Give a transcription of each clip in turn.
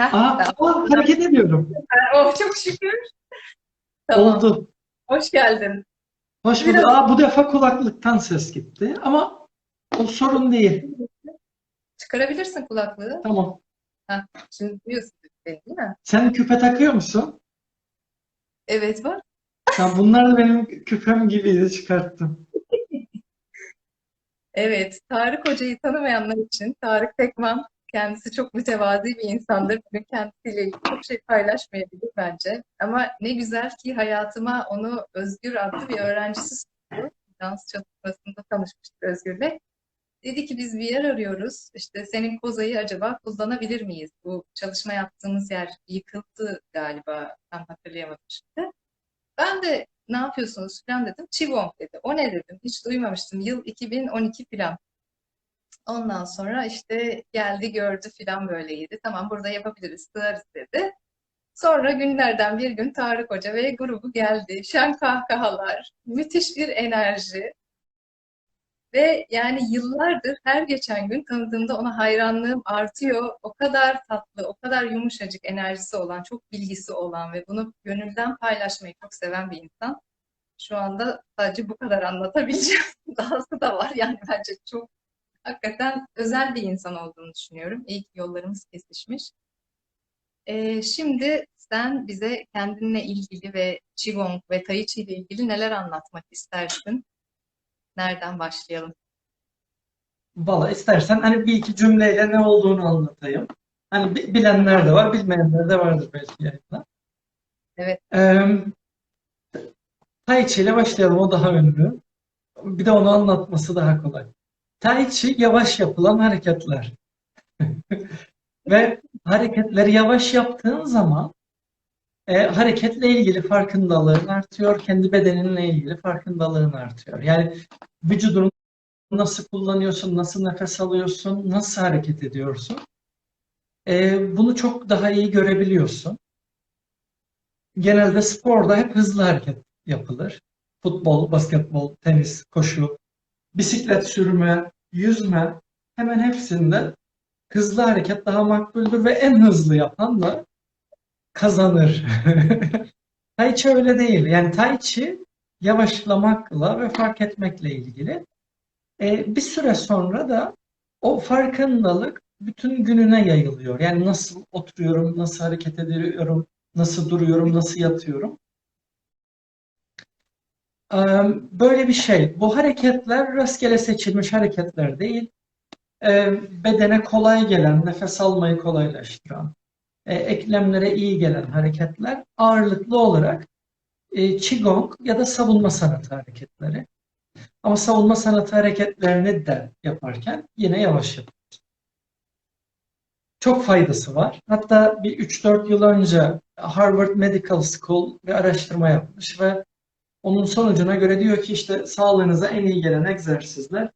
Aa, aa, hareket ediyorum. Oh çok şükür. Tamam. Oldu. Hoş geldin. Hoş bulduk. Aa, bu defa kulaklıktan ses gitti. Ama o sorun değil. Çıkarabilirsin kulaklığı. Tamam. Şimdi duyuyorsun beni değil mi? Sen küpe takıyor musun? Evet var. Ya bunlar da benim küpem gibiydi çıkarttım. Evet. Tarık Hoca'yı tanımayanlar için Tarık Tekman kendisi çok mütevazi bir insandır. Bugün kendisiyle ilgili çok şey paylaşmayabilir bence. Ama ne güzel ki hayatıma onu Özgür adlı bir öğrencisi soktu. Dans çalışmasında tanışmıştık Özgür'le. Dedi ki biz bir yer arıyoruz. İşte senin kozayı acaba kullanabilir miyiz? Bu çalışma yaptığımız yer yıkıldı galiba. Tam hatırlayamadım şimdi. Ben de ne yapıyorsunuz falan dedim. Qigong dedi. O ne dedim. Hiç duymamıştım. Yıl 2012 falan. Ondan sonra işte geldi gördü falan böyleydi. Tamam burada yapabiliriz, sığarız dedi. Sonra günlerden bir gün Tarık Hoca ve grubu geldi. Şen kahkahalar, müthiş bir enerji. Ve yani yıllardır her geçen gün tanıdığımda ona hayranlığım artıyor. O kadar tatlı, o kadar yumuşacık enerjisi olan, çok bilgisi olan ve bunu gönülden paylaşmayı çok seven bir insan. Şu anda sadece bu kadar anlatabileceğim. Dahası da var yani bence çok hakikaten özel bir insan olduğunu düşünüyorum. İyi ki yollarımız kesişmiş. Ee, şimdi sen bize kendinle ilgili ve Qigong ve Tai Chi ile ilgili neler anlatmak istersin? Nereden başlayalım? Valla istersen hani bir iki cümleyle ne olduğunu anlatayım. Hani bi- bilenler de var, bilmeyenler de vardır belki yayında. Evet. Ee, Tai Chi ile başlayalım. O daha ünlü. Bir de onu anlatması daha kolay. Tai Chi yavaş yapılan hareketler. Ve hareketleri yavaş yaptığın zaman e, hareketle ilgili farkındalığın artıyor, kendi bedeninle ilgili farkındalığın artıyor. Yani vücudunu nasıl kullanıyorsun, nasıl nefes alıyorsun, nasıl hareket ediyorsun. E, bunu çok daha iyi görebiliyorsun. Genelde sporda hep hızlı hareket yapılır. Futbol, basketbol, tenis, koşu, bisiklet sürme, yüzme hemen hepsinde hızlı hareket daha makbuldür ve en hızlı yapan da kazanır. Tai Chi öyle değil. Yani Tai Chi yavaşlamakla ve fark etmekle ilgili. Ee, bir süre sonra da o farkındalık bütün gününe yayılıyor. Yani nasıl oturuyorum, nasıl hareket ediyorum, nasıl duruyorum, nasıl yatıyorum. Böyle bir şey. Bu hareketler rastgele seçilmiş hareketler değil. Bedene kolay gelen, nefes almayı kolaylaştıran, e, eklemlere iyi gelen hareketler ağırlıklı olarak e, Qigong ya da savunma sanatı hareketleri. Ama savunma sanatı hareketlerini de yaparken yine yavaş yapıyoruz. Çok faydası var. Hatta bir 3-4 yıl önce Harvard Medical School bir araştırma yapmış ve onun sonucuna göre diyor ki işte sağlığınıza en iyi gelen egzersizler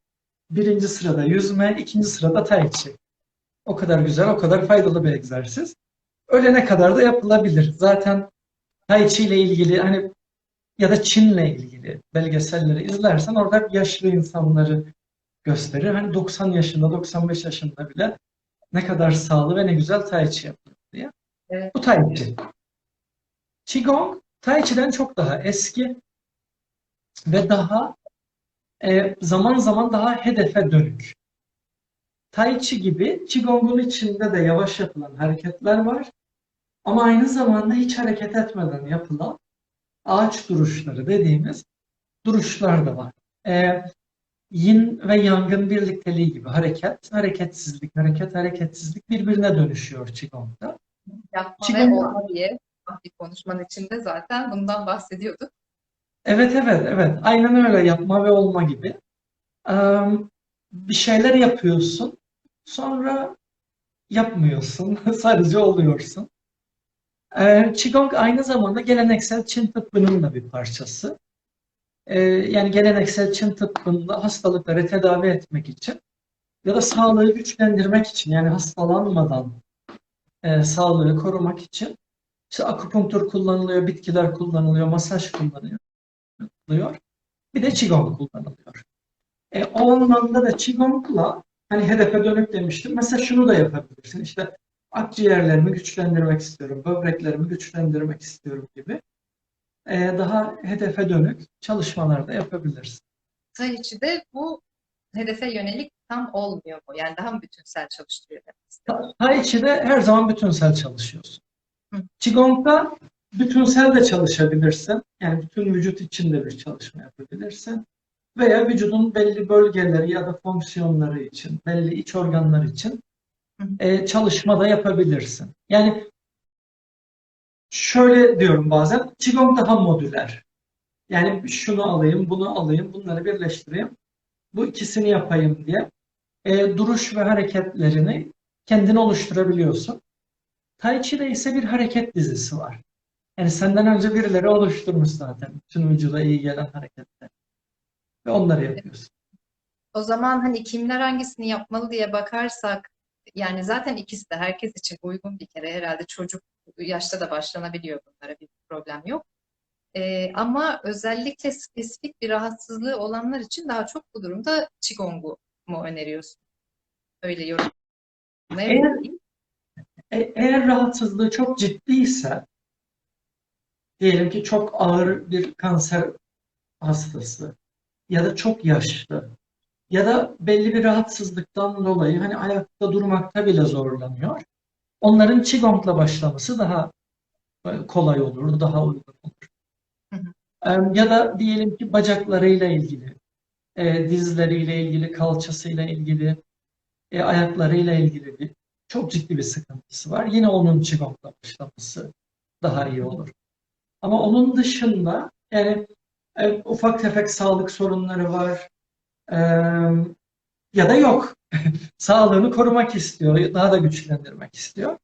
birinci sırada yüzme, ikinci sırada tai chi. O kadar güzel, o kadar faydalı bir egzersiz. Ölene kadar da yapılabilir. Zaten Tai Chi ile ilgili hani ya da Çin'le ilgili belgeselleri izlersen orada yaşlı insanları gösterir. Hani 90 yaşında, 95 yaşında bile ne kadar sağlı ve ne güzel Tai Chi yapıyor diye. Evet. Bu Tai Chi. Qigong Tai Chi'den çok daha eski ve daha e, zaman zaman daha hedefe dönük. Tai Chi gibi Qigong'un içinde de yavaş yapılan hareketler var. Ama aynı zamanda hiç hareket etmeden yapılan ağaç duruşları dediğimiz duruşlar da var. Ee, yin ve yangın birlikteliği gibi hareket, hareketsizlik, hareket, hareketsizlik birbirine dönüşüyor Qigong'da. Yapma Qigong- ve olma diye konuşmanın içinde zaten bundan bahsediyorduk. Evet, evet, evet. Aynen öyle yapma ve olma gibi. Ee, bir şeyler yapıyorsun, sonra yapmıyorsun, sadece oluyorsun. Ee, Qigong aynı zamanda geleneksel Çin tıbbının da bir parçası. Ee, yani geleneksel Çin tıbbında hastalıkları tedavi etmek için ya da sağlığı güçlendirmek için yani hastalanmadan e, sağlığı korumak için işte akupunktur kullanılıyor, bitkiler kullanılıyor, masaj kullanılıyor. Bir de Qigong kullanılıyor. E, o anlamda da Qigong'la hani hedefe dönük demiştim. Mesela şunu da yapabilirsin. İşte akciğerlerimi güçlendirmek istiyorum, böbreklerimi güçlendirmek istiyorum gibi e, daha hedefe dönük çalışmalar da yapabilirsin. Tai Chi'de bu hedefe yönelik tam olmuyor mu? Yani daha mı bütünsel çalıştırıyor. Tai Chi'de her zaman bütünsel çalışıyorsun. Qigong'da bütünsel de çalışabilirsin. Yani bütün vücut içinde bir çalışma yapabilirsin. Veya vücudun belli bölgeleri ya da fonksiyonları için, belli iç organlar için e, çalışma da yapabilirsin. Yani şöyle diyorum bazen, Qigong daha modüler. Yani şunu alayım, bunu alayım, bunları birleştireyim. Bu ikisini yapayım diye e, duruş ve hareketlerini kendin oluşturabiliyorsun. Tai Chi'de ise bir hareket dizisi var. Yani senden önce birileri oluşturmuş zaten. Bütün vücuda iyi gelen hareketler. Ve onları yapıyorsun. O zaman hani kimler hangisini yapmalı diye bakarsak yani zaten ikisi de herkes için uygun bir kere herhalde çocuk yaşta da başlanabiliyor bunlara bir problem yok. Ee, ama özellikle spesifik bir rahatsızlığı olanlar için daha çok bu durumda Qigong'u mu öneriyorsun? Öyle Eğer- yorumlayabilir miyim? E- eğer rahatsızlığı çok ciddiyse, diyelim ki çok ağır bir kanser hastası ya da çok yaşlı ya da belli bir rahatsızlıktan dolayı hani ayakta durmakta bile zorlanıyor. Onların Qigong'la başlaması daha e, kolay olur, daha uygun olur. Hı hı. Ya da diyelim ki bacaklarıyla ilgili, e, dizleriyle ilgili, kalçasıyla ilgili, e, ayaklarıyla ilgili bir çok ciddi bir sıkıntısı var. Yine onun Qigong'la başlaması daha iyi olur. Ama onun dışında yani e, ufak tefek sağlık sorunları var. E, ya da yok. Sağlığını korumak istiyor, daha da güçlendirmek istiyor.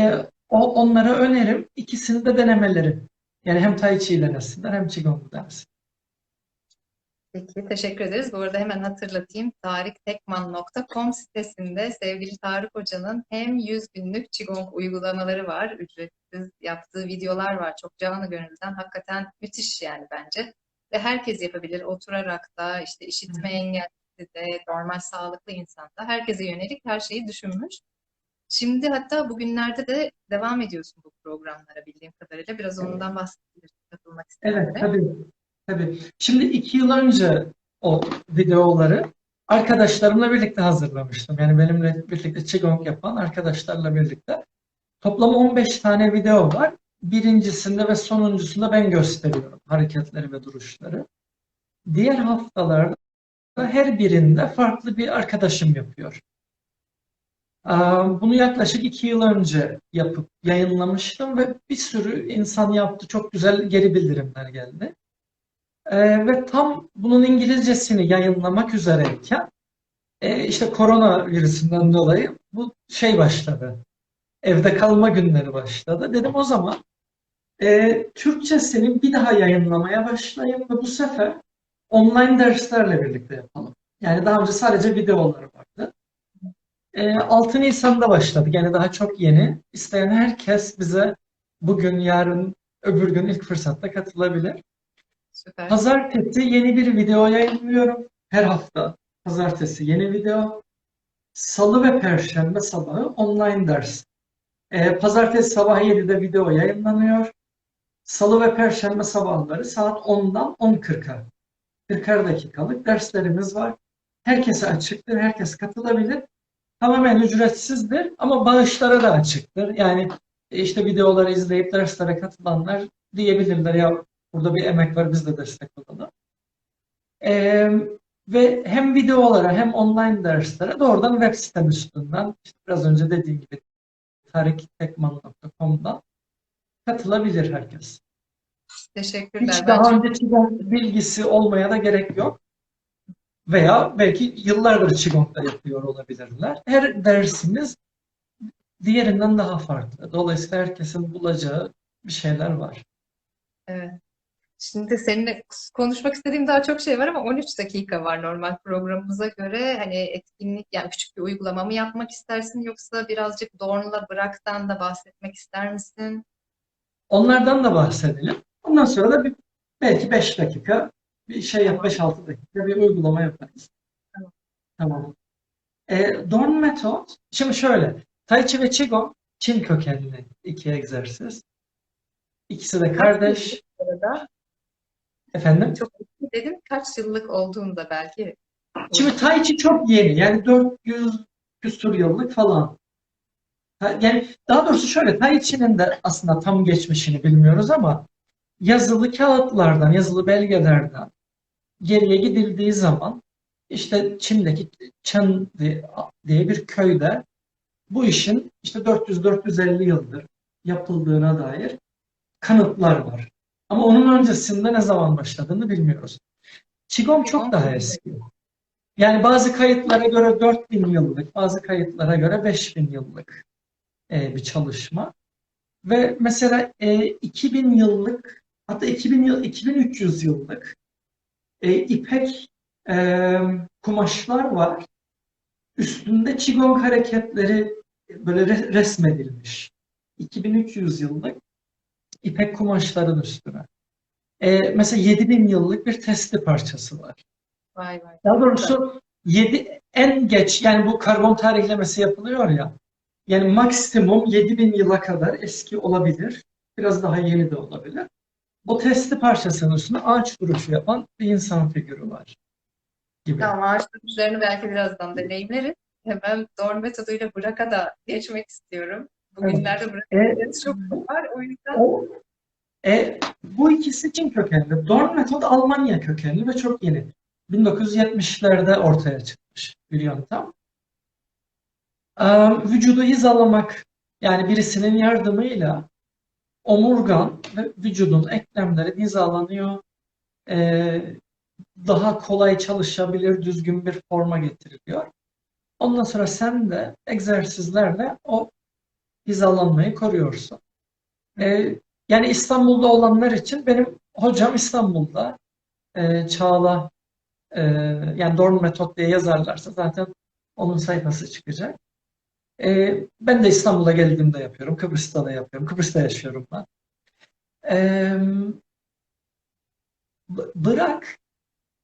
E, o, onlara önerim ikisini de denemeleri. Yani hem Tai Chi'yi denesinler hem Qigong'u denesinler. Peki, teşekkür ederiz. Bu arada hemen hatırlatayım. tariktekman.com sitesinde sevgili Tarık Hoca'nın hem 100 günlük Qigong uygulamaları var, ücretsiz yaptığı videolar var. Çok canı gönülden. Hakikaten müthiş yani bence. Ve herkes yapabilir. Oturarak da, işte işitme engelli de, normal sağlıklı insanda. Herkese yönelik her şeyi düşünmüş. Şimdi hatta bugünlerde de devam ediyorsun bu programlara bildiğim kadarıyla. Biraz ondan bahsedebilirsin katılmak Evet, isteyenlere. tabii. Tabii. Şimdi iki yıl önce o videoları arkadaşlarımla birlikte hazırlamıştım. Yani benimle birlikte Qigong yapan arkadaşlarla birlikte. Toplam 15 tane video var. Birincisinde ve sonuncusunda ben gösteriyorum hareketleri ve duruşları. Diğer haftalarda her birinde farklı bir arkadaşım yapıyor. Bunu yaklaşık iki yıl önce yapıp yayınlamıştım ve bir sürü insan yaptı. Çok güzel geri bildirimler geldi. Ee, ve tam bunun İngilizcesini yayınlamak üzereyken e, işte korona virüsünden dolayı bu şey başladı. Evde kalma günleri başladı. Dedim o zaman e, Türkçesini bir daha yayınlamaya başlayayım ve bu sefer online derslerle birlikte yapalım. Yani daha önce sadece videolar vardı. E, 6 Nisan'da başladık. Yani daha çok yeni. İsteyen herkes bize bugün, yarın, öbür gün ilk fırsatta katılabilir. Süper. Pazartesi yeni bir video yayınlıyorum. Her hafta pazartesi yeni video. Salı ve Perşembe sabahı online ders. Ee, pazartesi sabah 7'de video yayınlanıyor. Salı ve Perşembe sabahları saat 10'dan 10.40'a 40'ar dakikalık derslerimiz var. Herkese açıktır, herkes katılabilir. Tamamen ücretsizdir ama bağışlara da açıktır. Yani işte videoları izleyip derslere katılanlar diyebilirler ya burada bir emek var biz de destek olalım. Ee, ve hem videolara hem online derslere doğrudan web sitem üstünden işte biraz önce dediğim gibi tariktekman.com'dan katılabilir herkes. Teşekkürler. Hiç daha önce Qigong bilgisi olmaya da gerek yok. Veya belki yıllardır Qigong'da yapıyor olabilirler. Her dersimiz diğerinden daha farklı. Dolayısıyla herkesin bulacağı bir şeyler var. Evet. Şimdi seninle konuşmak istediğim daha çok şey var ama 13 dakika var normal programımıza göre. Hani etkinlik yani küçük bir uygulama mı yapmak istersin yoksa birazcık Dorn'la Bırak'tan da bahsetmek ister misin? Onlardan da bahsedelim. Ondan sonra da bir, belki 5 dakika bir şey yap, 5-6 dakika bir uygulama yaparız. Tamam. Tamam. E, Dorn metot, şimdi şöyle, Tai Chi ve Qigong Çin kökenli iki egzersiz. İkisi de kardeş. Arada Efendim? çok dedim kaç yıllık olduğunda belki. Şimdi Tai Chi çok yeni. Yani 400 küsur yıllık falan. Yani daha doğrusu şöyle Tai Chi'nin de aslında tam geçmişini bilmiyoruz ama yazılı kağıtlardan, yazılı belgelerden geriye gidildiği zaman işte Çin'deki Çen diye bir köyde bu işin işte 400-450 yıldır yapıldığına dair kanıtlar var. Ama onun öncesinde ne zaman başladığını bilmiyoruz. Qigong çok daha eski. Yani bazı kayıtlara göre 4000 yıllık, bazı kayıtlara göre 5000 yıllık e, bir çalışma. Ve mesela e, 2000 yıllık, hatta 2000 yıl, 2300 yıllık e, ipek e, kumaşlar var. Üstünde Qigong hareketleri böyle re- resmedilmiş. 2300 yıllık ipek kumaşların üstüne. E, mesela 7000 yıllık bir testi parçası var. Vay vay. Daha doğrusu 7 en geç yani bu karbon tarihlemesi yapılıyor ya. Yani maksimum 7000 yıla kadar eski olabilir. Biraz daha yeni de olabilir. O testi parçasının üstüne ağaç duruşu yapan bir insan figürü var. Gibi. Tamam ağaç duruşlarını belki birazdan deneyimleriz. Hemen Dorn metoduyla Bırak'a da geçmek istiyorum. Bugünlerde Bırak E, çok var. O yüzden o, e, bu ikisi Çin kökenli. Dorn metot Almanya kökenli ve çok yeni. 1970'lerde ortaya çıkmış bir yöntem. Ee, vücudu hizalamak yani birisinin yardımıyla omurgan ve vücudun eklemleri hizalanıyor. Ee, daha kolay çalışabilir, düzgün bir forma getiriliyor. Ondan sonra sen de egzersizlerle o hizalanmayı koruyorsun. Ee, yani İstanbul'da olanlar için benim hocam İstanbul'da e, Çağla e, yani Dorn Metot diye yazarlarsa zaten onun sayfası çıkacak. E, ben de İstanbul'a geldiğimde yapıyorum. Kıbrıs'ta da yapıyorum. Kıbrıs'ta yaşıyorum ben. E, bırak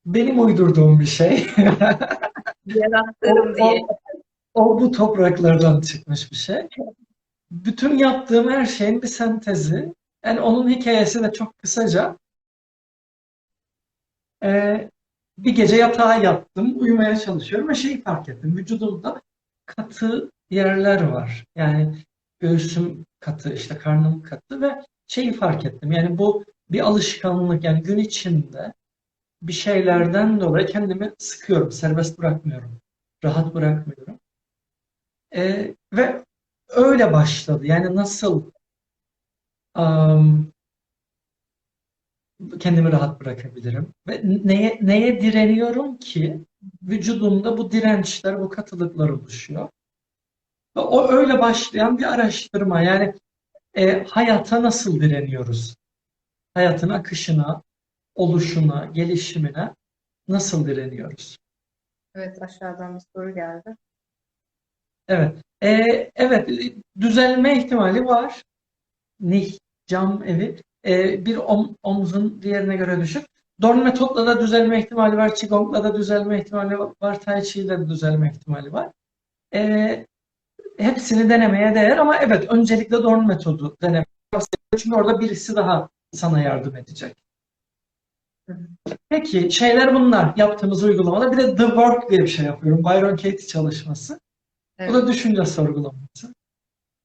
benim uydurduğum bir şey. yarattığım diye. o, o bu topraklardan çıkmış bir şey. Bütün yaptığım her şeyin bir sentezi. Yani onun hikayesi de çok kısaca. Ee, bir gece yatağa yattım, uyumaya çalışıyorum ve şeyi fark ettim. Vücudumda katı yerler var. Yani göğsüm katı, işte karnım katı ve şeyi fark ettim. Yani bu bir alışkanlık. Yani gün içinde bir şeylerden dolayı kendimi sıkıyorum, serbest bırakmıyorum, rahat bırakmıyorum. Ee, ve öyle başladı. Yani nasıl am, kendimi rahat bırakabilirim ve neye neye direniyorum ki vücudumda bu dirençler, bu katılıklar oluşuyor. Ve o öyle başlayan bir araştırma. Yani e, hayata nasıl direniyoruz? Hayatın akışına, oluşuna, gelişimine nasıl direniyoruz? Evet aşağıdan bir soru geldi. Evet. E, evet, düzelme ihtimali var. Nih, cam evi. E, bir om- omzun diğerine göre düşük. Dorn metotla da düzelme ihtimali var. Qigong'la da düzelme ihtimali var. Tai Chi'yle de düzelme ihtimali var. E, hepsini denemeye değer ama evet öncelikle Dorn metodu denemek. Çünkü orada birisi daha sana yardım edecek. Peki şeyler bunlar yaptığımız uygulamalar. Bir de The Work diye bir şey yapıyorum. Byron Katie çalışması. Bu da Evet. düşünce sorgulaması.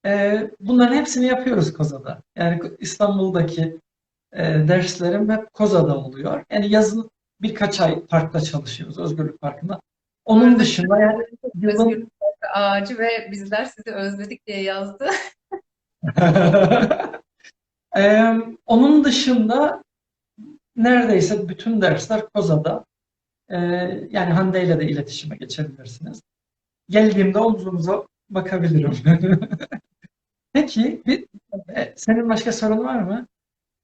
Ee, bunların hepsini yapıyoruz Koza'da. Yani İstanbul'daki e, derslerim hep Koza'da oluyor. Yani yazın birkaç ay parkta çalışıyoruz, Özgürlük Parkı'nda. Onun dışında yani yılın Özgürlük Ağacı ve bizler sizi özledik diye yazdı. Ee, onun dışında neredeyse bütün dersler Koza'da. Ee, yani Hande ile de iletişime geçebilirsiniz. Geldiğimde omzunuza bakabilirim. Peki, bir, e, senin başka sorun var mı?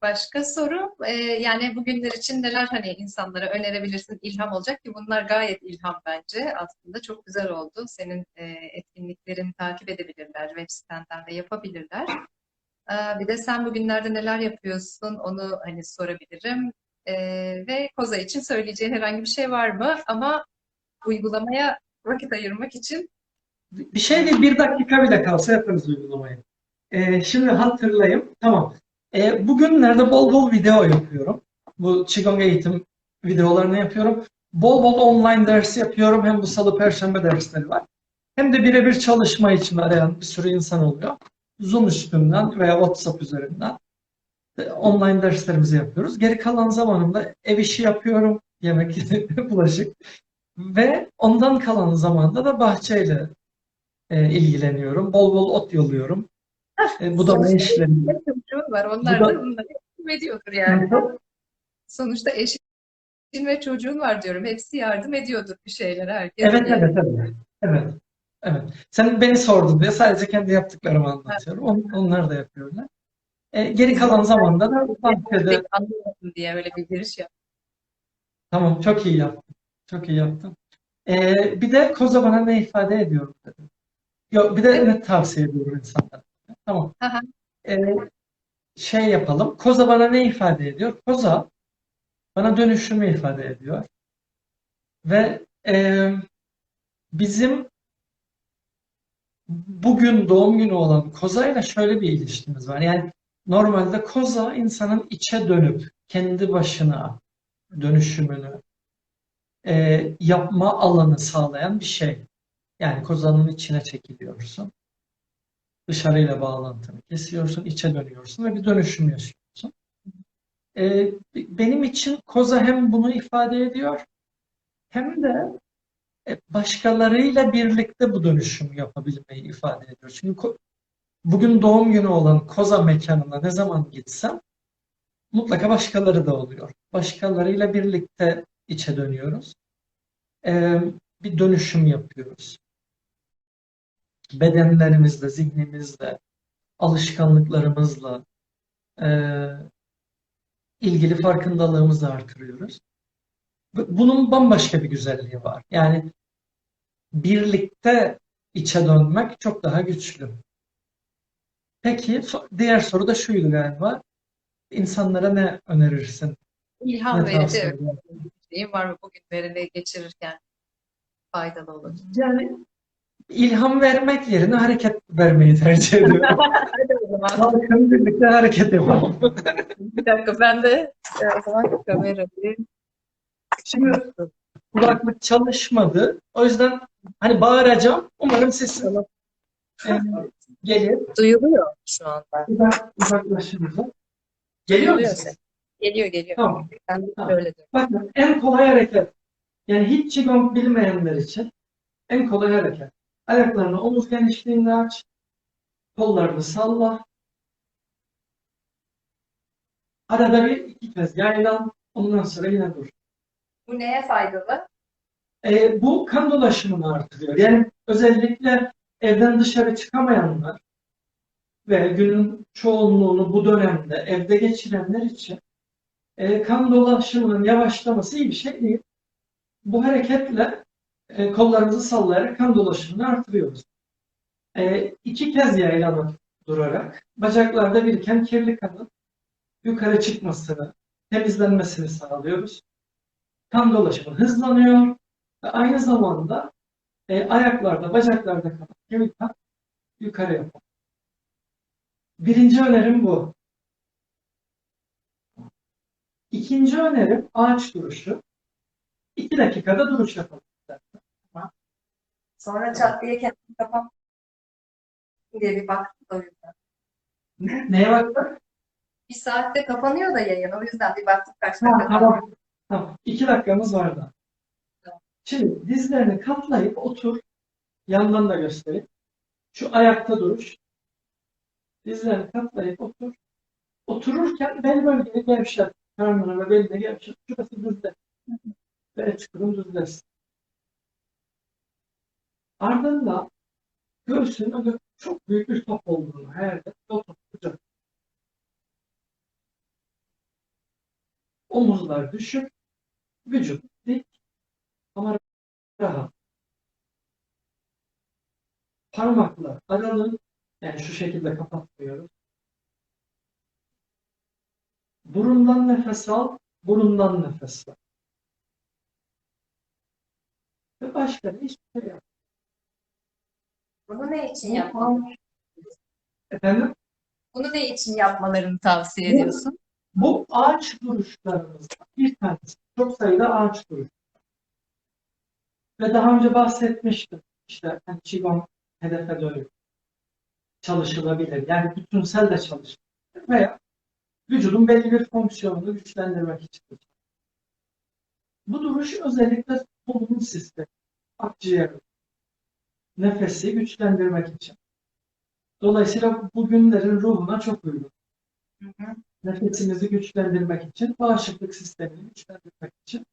Başka soru, e, yani bugünler için neler hani insanlara önerebilirsin, ilham olacak ki bunlar gayet ilham bence. Aslında çok güzel oldu. Senin e, etkinliklerini takip edebilirler, web sitenden de yapabilirler. E, bir de sen bugünlerde neler yapıyorsun onu hani sorabilirim. E, ve Koza için söyleyeceğin herhangi bir şey var mı? Ama uygulamaya vakit ayırmak için Bir şey değil, bir dakika bile kalsa yaparız uygulamayı. Ee, şimdi hatırlayayım. Tamam. Ee, bugünlerde bol bol video yapıyorum. Bu Qigong eğitim videolarını yapıyorum. Bol bol online ders yapıyorum. Hem bu salı perşembe dersleri var. Hem de birebir çalışma için arayan bir sürü insan oluyor. Zoom üstünden veya WhatsApp üzerinden e, online derslerimizi yapıyoruz. Geri kalan zamanımda ev işi yapıyorum. Yemek, bulaşık. Ve ondan kalan zamanda da bahçeyle e, ilgileniyorum. Bol bol ot yoluyorum. E, budama ve çocuğun var. Onlar Bu da bunları yardım ediyordur yani. Sonuçta eşin ve çocuğun var diyorum. Hepsi yardım ediyordur bir şeylere herkes. Evet, evet, evet. Evet. Evet. Sen beni sordun diye sadece kendi yaptıklarımı anlatıyorum. On- Onlar da yapıyorlar. E, geri kalan zamanda da bahçede anlamadım diye öyle bir giriş yap. Tamam, çok iyi yaptın. Çok iyi yaptın. Ee, bir de koza bana ne ifade ediyor dedim. Yok, bir de ne tavsiye ediyorum insanlara. Tamam. Aha. Ee, şey yapalım. Koza bana ne ifade ediyor? Koza bana dönüşümü ifade ediyor. Ve e, bizim bugün doğum günü olan kozayla şöyle bir ilişkimiz var. Yani normalde koza insanın içe dönüp kendi başına dönüşümünü e, yapma alanı sağlayan bir şey. Yani kozanın içine çekiliyorsun. Dışarıyla bağlantını kesiyorsun, içe dönüyorsun ve bir dönüşüm yaşıyorsun. E, benim için koza hem bunu ifade ediyor hem de e, başkalarıyla birlikte bu dönüşümü yapabilmeyi ifade ediyor. Çünkü bugün doğum günü olan koza mekanına ne zaman gitsem mutlaka başkaları da oluyor. Başkalarıyla birlikte içe dönüyoruz. Ee, bir dönüşüm yapıyoruz. Bedenlerimizle, zihnimizle, alışkanlıklarımızla e, ilgili farkındalığımızı artırıyoruz. Bu- Bunun bambaşka bir güzelliği var. Yani birlikte içe dönmek çok daha güçlü. Peki, diğer soru da şuydu galiba. İnsanlara ne önerirsin? İlham Ne verici şeyin var mı bugünlerini geçirirken faydalı olur. Yani ilham vermek yerine hareket vermeyi tercih ediyorum. Hadi o zaman. Halkın birlikte hareket yapalım. Bir dakika ben de e, o zaman kamerayı Şimdi kulaklık çalışmadı. O yüzden hani bağıracağım. Umarım sesim e, gelir. duyuluyor şu anda. Uzak, uzaklaşırız. Geliyor mu Duyuluyor ses? ses. Geliyor geliyor. Tamam. Ben de Tamam. böyle diyorum. Bakın en kolay hareket. Yani hiç Qigong bilmeyenler için en kolay hareket. Ayaklarını omuz genişliğinde aç. Kollarını salla. Arada bir iki kez yaylan. Ondan sonra yine dur. Bu neye faydalı? E, bu kan dolaşımını artırıyor. Yani özellikle evden dışarı çıkamayanlar ve günün çoğunluğunu bu dönemde evde geçirenler için e, kan dolaşımının yavaşlaması iyi bir şey değil. Bu hareketle e, kollarımızı sallayarak kan dolaşımını artırıyoruz. E, iki kez yaylanıp durarak bacaklarda biriken kirli kanın yukarı çıkmasını, temizlenmesini sağlıyoruz. Kan dolaşımı hızlanıyor ve aynı zamanda e, ayaklarda, bacaklarda kalan kemikler yukarı yapar. Birinci önerim bu. İkinci önerim ağaç duruşu. İki dakikada duruş yapalım. Sonra çat diye kendimi kapat diye bir baktım o yüzden. Neye baktın? Bir saatte kapanıyor da yayın. O yüzden bir baktım kaç Ha, dakika kaldı. tamam. Tamam. İki dakikamız var da. Tamam. Şimdi dizlerini katlayıp otur. Yandan da göstereyim. Şu ayakta duruş. Dizlerini katlayıp otur. Otururken bel bölgeni gevşet. Karnını ve belini gevşet. Şurası düzle. Ve çıkırım düzlesin. Ardından göğsünün öyle çok büyük bir top olduğunu her yerde o top kucak. Omuzlar düşük, vücut dik ama rahat. Parmaklar aralı, yani şu şekilde kapatmıyoruz. Burundan nefes al, burundan nefes ver. Ve başka hiçbir şey yap. Bunu ne için yapalım? Efendim? Bunu ne için yapmalarını tavsiye ediyorsun? Bu ağaç duruşlarımızdan bir tanesi. Çok sayıda ağaç duruş. Ve daha önce bahsetmiştim. İşte hani Qigong hedefe doğru çalışılabilir. Yani bütünsel de çalışılabilir. Veya vücudun belli bir fonksiyonunu güçlendirmek için. Bu duruş özellikle solunum sistemi, akciğer, nefesi güçlendirmek için. Dolayısıyla bugünlerin ruhuna çok uygun. Nefesimizi güçlendirmek için, bağışıklık sistemini güçlendirmek için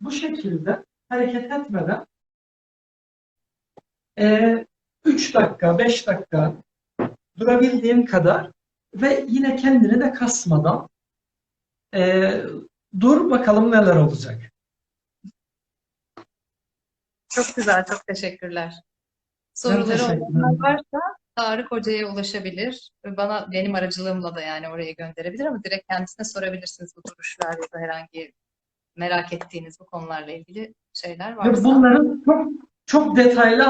bu şekilde hareket etmeden 3 dakika, 5 dakika durabildiğin kadar ve yine kendini de kasmadan e, dur bakalım neler olacak. Çok güzel, çok teşekkürler. Soruları olanlar varsa Tarık Hoca'ya ulaşabilir. Bana benim aracılığımla da yani oraya gönderebilir ama direkt kendisine sorabilirsiniz bu duruşlar ya da herhangi merak ettiğiniz bu konularla ilgili şeyler varsa. bunların çok çok detaylı